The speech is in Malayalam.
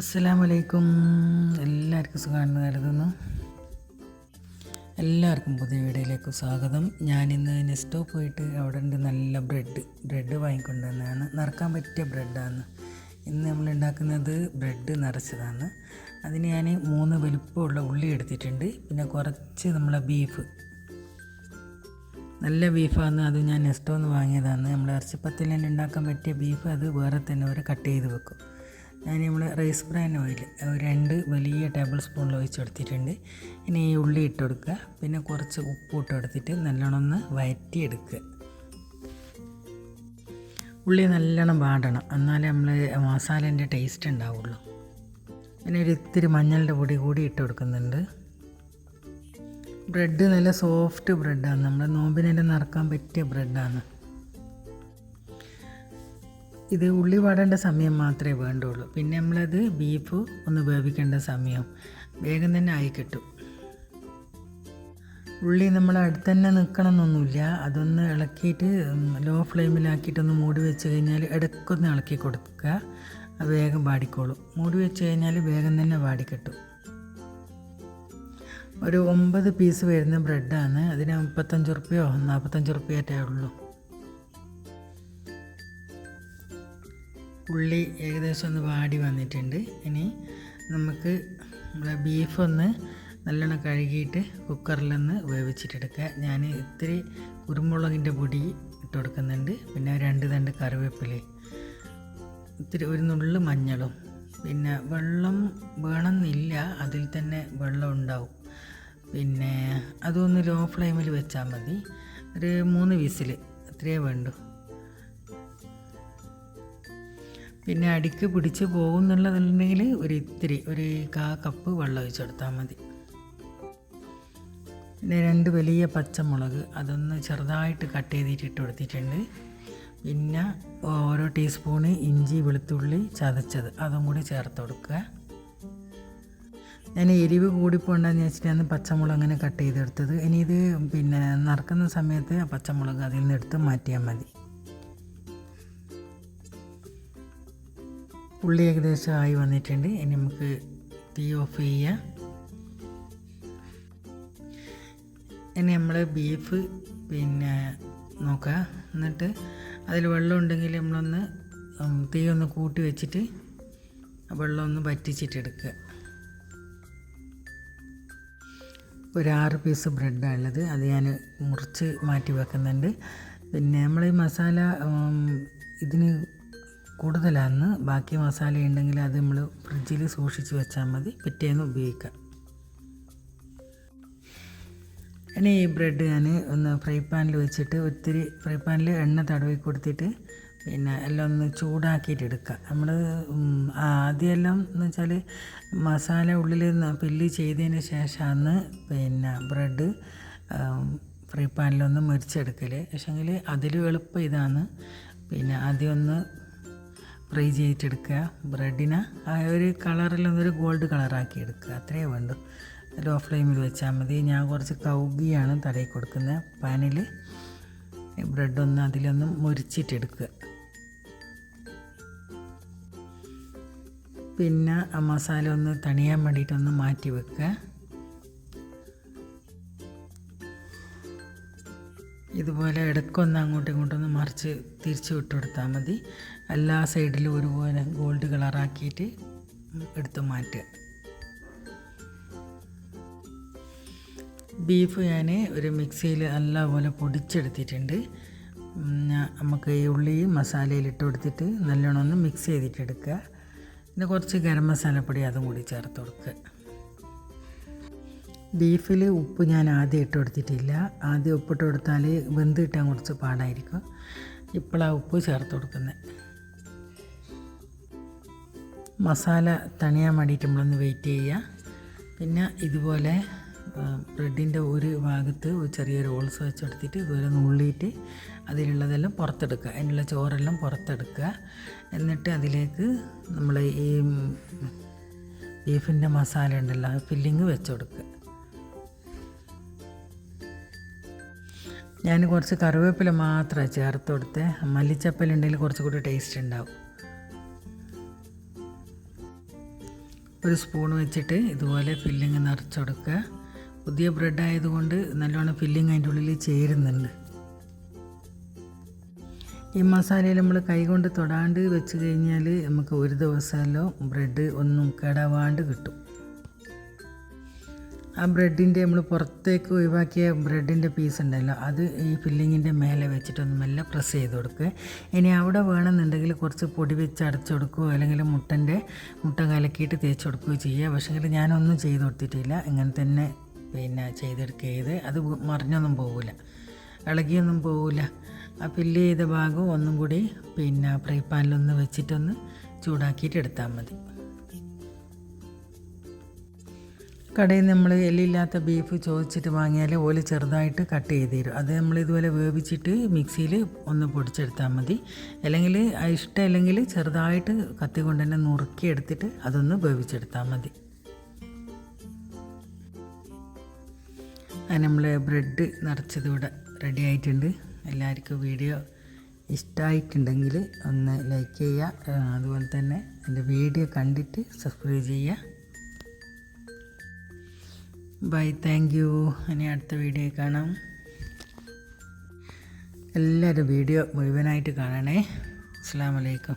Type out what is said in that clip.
അസ്സലാമലൈക്കും. എല്ലാവർക്കും സുഖമാണെന്ന് കരുതുന്നു. എല്ലാവർക്കും പുതിയ വീഡിയോയിലേക്ക് സ്വാഗതം. ഞാനിന്ന് നെസ്റ്റോ പോയിട്ട് അവിടെ ഉണ്ട് നല്ല ബ്രെഡ്. ബ്രെഡ് വാങ്ങിക്കൊണ്ടുവന്നതാണ്. നിറക്കാൻ പറ്റിയ ബ്രെഡാണ്. ഇന്ന് നമ്മൾ ഉണ്ടാക്കുന്നത് ബ്രെഡ് നിറച്ചതാണ്. അതിന് ഞാൻ മൂന്ന് വലുപ്പമുള്ള ഉള്ളി എടുത്തിട്ടുണ്ട്. പിന്നെ കുറച്ച് നമ്മളെ ബീഫ്. നല്ല ബീഫാണ്. അത് ഞാൻ നെസ്റ്റോന്ന് വാങ്ങിയതാണ്. നമ്മൾ ഇറച്ചിപ്പത്തിൽ തന്നെ ഉണ്ടാക്കാൻ പറ്റിയ ബീഫ്. അത് വേറെ തന്നെ ഒരു കട്ട് ചെയ്ത് വെക്കും. ഞാൻ നമ്മൾ റൈസ് ബ്രാൻ ഓയിൽ രണ്ട് വലിയ ടേബിൾ സ്പൂണിൽ ഒഴിച്ചെടുത്തിട്ടുണ്ട്. ഇനി ഈ ഉള്ളി ഇട്ട് കൊടുക്കുക പിന്നെ കുറച്ച് ഉപ്പ് ഇട്ട് കൊടുത്തിട്ട് നല്ലോണം ഒന്ന് വയറ്റിയെടുക്കുക. ഉള്ളി നല്ലോണം വാടണം. എന്നാലേ നമ്മൾ മസാലേന്റെ ടേസ്റ്റ് ഉണ്ടാവുള്ളൂ. പിന്നെ ഒരു ഇത്തിരി മഞ്ഞളുടെ പൊടി കൂടി ഇട്ട് കൊടുക്കുന്നുണ്ട് ബ്രെഡ് നല്ല സോഫ്റ്റ് ബ്രെഡാണ്. നമ്മുടെ നോമ്പിനെല്ലാം നടക്കാൻ പറ്റിയ ബ്രെഡാണ്. ഇത് ഉള്ളി വാടേണ്ട സമയം മാത്രമേ വേണ്ടുള്ളൂ. പിന്നെ നമ്മളത് ബീഫ് ഒന്ന് വേവിക്കേണ്ട സമയം വേഗം തന്നെ ആയി കിട്ടും. ഉള്ളി നമ്മൾ അടുത്ത് തന്നെ നിൽക്കണമെന്നൊന്നുമില്ല അതൊന്ന് ഇളക്കിയിട്ട് ലോ ഫ്ലെയിമിലാക്കിയിട്ടൊന്ന് മൂടി വെച്ച് കഴിഞ്ഞാൽ ഇടയ്ക്കൊന്ന് ഇളക്കി കൊടുക്കുക. അത് വേഗം വാടിക്കോളും. മൂടി വെച്ച് കഴിഞ്ഞാൽ വേഗം തന്നെ വാടിക്കിട്ടും ഒരു ഒമ്പത് പീസ് വരുന്ന ബ്രെഡാണ് അതിന് മുപ്പത്തഞ്ച് റുപ്യോ നാൽപ്പത്തഞ്ച് റുപ്യറ്റേ ഉള്ളൂ. ഉള്ളി ഏകദേശം ഒന്ന് വാടി വന്നിട്ടുണ്ട്. ഇനി നമുക്ക് നമ്മുടെ ബീഫൊന്ന് നല്ലോണം കഴുകിയിട്ട് കുക്കറിലൊന്ന് വേവിച്ചിട്ടെടുക്കുക. ഞാൻ ഇത്തിരി കുരുമുളകിന്റെ പൊടി ഇട്ട് കൊടുക്കുന്നുണ്ട്. പിന്നെ രണ്ട് തണ്ട് കറിവേപ്പില ഇത്തിരി ഒരു നുള്ളു മഞ്ഞളും പിന്നെ വെള്ളം വേണമെന്നില്ല അതിൽ തന്നെ വെള്ളം ഉണ്ടാവും. പിന്നെ അതൊന്ന് ലോ ഫ്ലെയിമിൽ വെച്ചാൽ മതി. ഒരു മൂന്ന് വിസിൽ അത്രയേ വേണ്ടൂ. പിന്നെ അടിക്ക് പിടിച്ച് പോകുന്നുള്ളതുണ്ടെങ്കിൽ ഒരു ഇത്തിരി ഒരു കാ കപ്പ് വെള്ളം ഒഴിച്ചെടുത്താൽ മതി. പിന്നെ രണ്ട് വലിയ പച്ചമുളക് അതൊന്ന് ചെറുതായിട്ട് കട്ട് ചെയ്തിട്ട് ഇട്ട് കൊടുത്തിട്ടുണ്ട്. പിന്നെ ഓരോ ടീസ്പൂണ് ഇഞ്ചി വെളുത്തുള്ളി ചതച്ചത് അതും കൂടി ചേർത്ത് കൊടുക്കുക. ഞാൻ എരിവ് കൂടിപ്പോണ്ടെന്ന് വെച്ചിട്ടാണ് പച്ചമുളക് അങ്ങനെ കട്ട് ചെയ്തെടുത്തത്. ഇനി ഇത് പിന്നെ നറുക്കുന്ന സമയത്ത് പച്ചമുളക് അതിൽ നിന്ന് എടുത്ത് മാറ്റിയാൽ മതി. ഉള്ളി ഏകദേശം ആയി വന്നിട്ടുണ്ട്. ഇനി നമുക്ക് തീ ഓഫ് ചെയ്യാം. ഇനി നമ്മൾ ബീഫ് പിന്നെ നോക്കുക എന്നിട്ട് അതിൽ വെള്ളം ഉണ്ടെങ്കിൽ നമ്മളൊന്ന് തീ ഒന്ന് കൂട്ടി വെച്ചിട്ട് വെള്ളം ഒന്ന് വറ്റിച്ചിട്ടെടുക്കുക ഒരു ആറ് പീസ് ബ്രെഡാണ് ഉള്ളത്. അത് ഞാൻ മുറിച്ച് മാറ്റി വെക്കുന്നുണ്ട്. പിന്നെ നമ്മൾ ഈ മസാല ഇതിന് കൂടുതലാണ് ബാക്കി മസാല ഉണ്ടെങ്കിൽ അത് നമ്മൾ ഫ്രിഡ്ജിൽ സൂക്ഷിച്ച് വെച്ചാൽ മതി. പിറ്റേന്ന് ഉപയോഗിക്കാം. ഇനി ഈ ബ്രെഡ് ഞാൻ ഒന്ന് ഫ്രൈ പാനിൽ വെച്ചിട്ട് ഒത്തിരി ഫ്രൈ പാനിൽ എണ്ണ തടവി കൊടുത്തിട്ട് പിന്നെ എല്ലാം ഒന്ന് ചൂടാക്കിയിട്ട് എടുക്കുക. നമ്മൾ ആദ്യമെല്ലാം എന്ന് വെച്ചാൽ മസാല ഉള്ളിൽ ഫില്ല് ചെയ്തതിന് ശേഷമാണ് പിന്നെ ബ്രെഡ് ഫ്രൈ പാനിലൊന്ന് മുരിച്ചെടുക്കൽ പക്ഷേങ്കിൽ അതിൽ എളുപ്പം ഇതാണ്. പിന്നെ ആദ്യം ഒന്ന് ഫ്രൈ ചെയ്തിട്ടെടുക്കുക. ബ്രെഡിനെ ആ ഒരു കളറിലൊന്നൊരു ഗോൾഡ് കളറാക്കി എടുക്കുക അത്രയേ വേണ്ടൂ. ലോ ഫ്ലെയിമിൽ വെച്ചാൽ മതി. ഞാൻ കുറച്ച് കൗകിയാണ് തടയി കൊടുക്കുന്നത്. പാനിൽ ബ്രെഡൊന്ന് അതിലൊന്ന് മുരിച്ചിട്ടെടുക്കുക. പിന്നെ ആ മസാല ഒന്ന് തണിയാൻ വേണ്ടിയിട്ടൊന്ന് മാറ്റി വെക്കുക. ഇതുപോലെ ഇടയ്ക്കൊന്ന് അങ്ങോട്ടും ഇങ്ങോട്ടൊന്ന് മറിച്ച് തിരിച്ച് വിട്ട് കൊടുത്താൽ മതി. എല്ലാ സൈഡിലും ഒരുപോലെ ഗോൾഡ് കളറാക്കിയിട്ട് എടുത്ത് മാറ്റുക. ബീഫ് ഞാൻ ഒരു മിക്സിയിൽ നല്ലപോലെ പൊടിച്ചെടുത്തിട്ടുണ്ട്. നമുക്ക് ഈ ഉള്ളി മസാലയിൽ ഇട്ട് കൊടുത്തിട്ട് നല്ലോണം ഒന്ന് മിക്സ് ചെയ്തിട്ടെടുക്കുക പിന്നെ കുറച്ച് ഗരം മസാലപ്പൊടി അതും കൂടി ചേർത്ത് കൊടുക്കുക. ബീഫിൽ ഉപ്പ് ഞാൻ ആദ്യം ഇട്ട് കൊടുത്തിട്ടില്ല. ആദ്യം ഉപ്പിട്ട് കൊടുത്താൽ വെന്ത് കിട്ടാൻ കുറച്ച് പാടായിരിക്കും. ഇപ്പോഴാണ് ഉപ്പ് ചേർത്ത് കൊടുക്കുന്നത് മസാല തണിയാൻ വേണ്ടിയിട്ട് നമ്മളൊന്ന് വെയിറ്റ് ചെയ്യുക പിന്നെ ഇതുപോലെ ബ്രെഡിന്റെ ഒരു ഭാഗത്ത് ഒരു ചെറിയൊരു ഓൾസ് വെച്ചെടുത്തിട്ട് ഇതുപോലെ നുള്ളിയിട്ട് അതിലുള്ളതെല്ലാം പുറത്തെടുക്കുക. അതിനുള്ള ചോറെല്ലാം പുറത്തെടുക്കുക. എന്നിട്ട് അതിലേക്ക് നമ്മൾ ഈ ബീഫിന്റെ മസാല ഉണ്ടല്ലോ ഫില്ലിങ് വെച്ച് കൊടുക്കുക. ഞാൻ കുറച്ച് കറിവേപ്പില മാത്രമാണ് ചേർത്ത് കൊടുത്തേ. മല്ലിച്ചപ്പലുണ്ടെങ്കിൽ കുറച്ചുകൂടി ടേസ്റ്റ് ഉണ്ടാവും. ഒരു സ്പൂൺ വെച്ചിട്ട് ഇതുപോലെ ഫില്ലിങ് നിറച്ച് കൊടുക്കുക. പുതിയ ബ്രെഡ് ആയതുകൊണ്ട് നല്ലോണം ഫില്ലിങ് അതിന്റെ ഉള്ളിൽ ചേരുന്നുണ്ട്. ഈ മസാലയിൽ നമ്മൾ കൈകൊണ്ട് തൊടാണ്ട് വെച്ച് കഴിഞ്ഞാൽ നമുക്ക് ഒരു ദിവസമല്ലോ ബ്രെഡ് ഒന്നും കേടാവാണ്ട് കിട്ടും. ആ ബ്രെഡിന്റെ നമ്മൾ പുറത്തേക്ക് ഒഴിവാക്കിയ ബ്രെഡിന്റെ പീസ് ഉണ്ടല്ലോ അത് ഈ ഫില്ലിങ്ങിന്റെ മേലെ വെച്ചിട്ടൊന്ന് മെല്ലെ പ്രസ് ചെയ്ത് കൊടുക്കുക ഇനി അവിടെ വേണമെന്നുണ്ടെങ്കിൽ കുറച്ച് പൊടി വെച്ച് അടച്ചു കൊടുക്കുകയോ അല്ലെങ്കിൽ മുട്ടന്റെ മുട്ട കലക്കിയിട്ട് തേച്ച് കൊടുക്കുകയോ ചെയ്യുക. പക്ഷേ ഞാനൊന്നും ചെയ്ത് കൊടുത്തിട്ടില്ല. ഇങ്ങനെ തന്നെ പിന്നെ ചെയ്തെടുക്കുക അത് മറിഞ്ഞൊന്നും പോകില്ല ഇളകിയൊന്നും പോകില്ല ആ ഫില്ല് ചെയ്ത ഭാഗം ഒന്നും കൂടി പിന്നെ ഫ്രൈ പാനിലൊന്ന് വെച്ചിട്ടൊന്ന് ചൂടാക്കിയിട്ട് എടുത്താൽ മതി. കടയിൽ നമ്മൾ എല്ലില്ലാത്ത ബീഫ് ചോദിച്ചിട്ട് വാങ്ങിയാൽ ഓൽ ചെറുതായിട്ട് കട്ട് ചെയ്ത് തരും. അത് നമ്മൾ ഇതുപോലെ വേവിച്ചിട്ട് മിക്സിയിൽ ഒന്ന് പൊടിച്ചെടുത്താൽ മതി. അല്ലെങ്കിൽ ഇഷ്ടമല്ലെങ്കിൽ ചെറുതായിട്ട് കത്തി കൊണ്ട് തന്നെ നുറുക്കി എടുത്തിട്ട് അതൊന്ന് വേവിച്ചെടുത്താൽ മതി. അത് നമ്മൾ ബ്രെഡ് നിറച്ചത് ഇവിടെ റെഡി ആയിട്ടുണ്ട്. എല്ലാവർക്കും വീഡിയോ ഇഷ്ടമായിട്ടുണ്ടെങ്കിൽ ഒന്ന് ലൈക്ക് ചെയ്യുക. അതുപോലെ തന്നെ എന്റെ വീഡിയോ കണ്ടിട്ട് സബ്സ്ക്രൈബ് ചെയ്യുക. ബൈ താങ്ക് യു ഇനി അടുത്ത വീഡിയോ കാണാം. എല്ലാവരും വീഡിയോ മുഴുവനായിട്ട് കാണണേ. അസ്സാം വലൈക്കും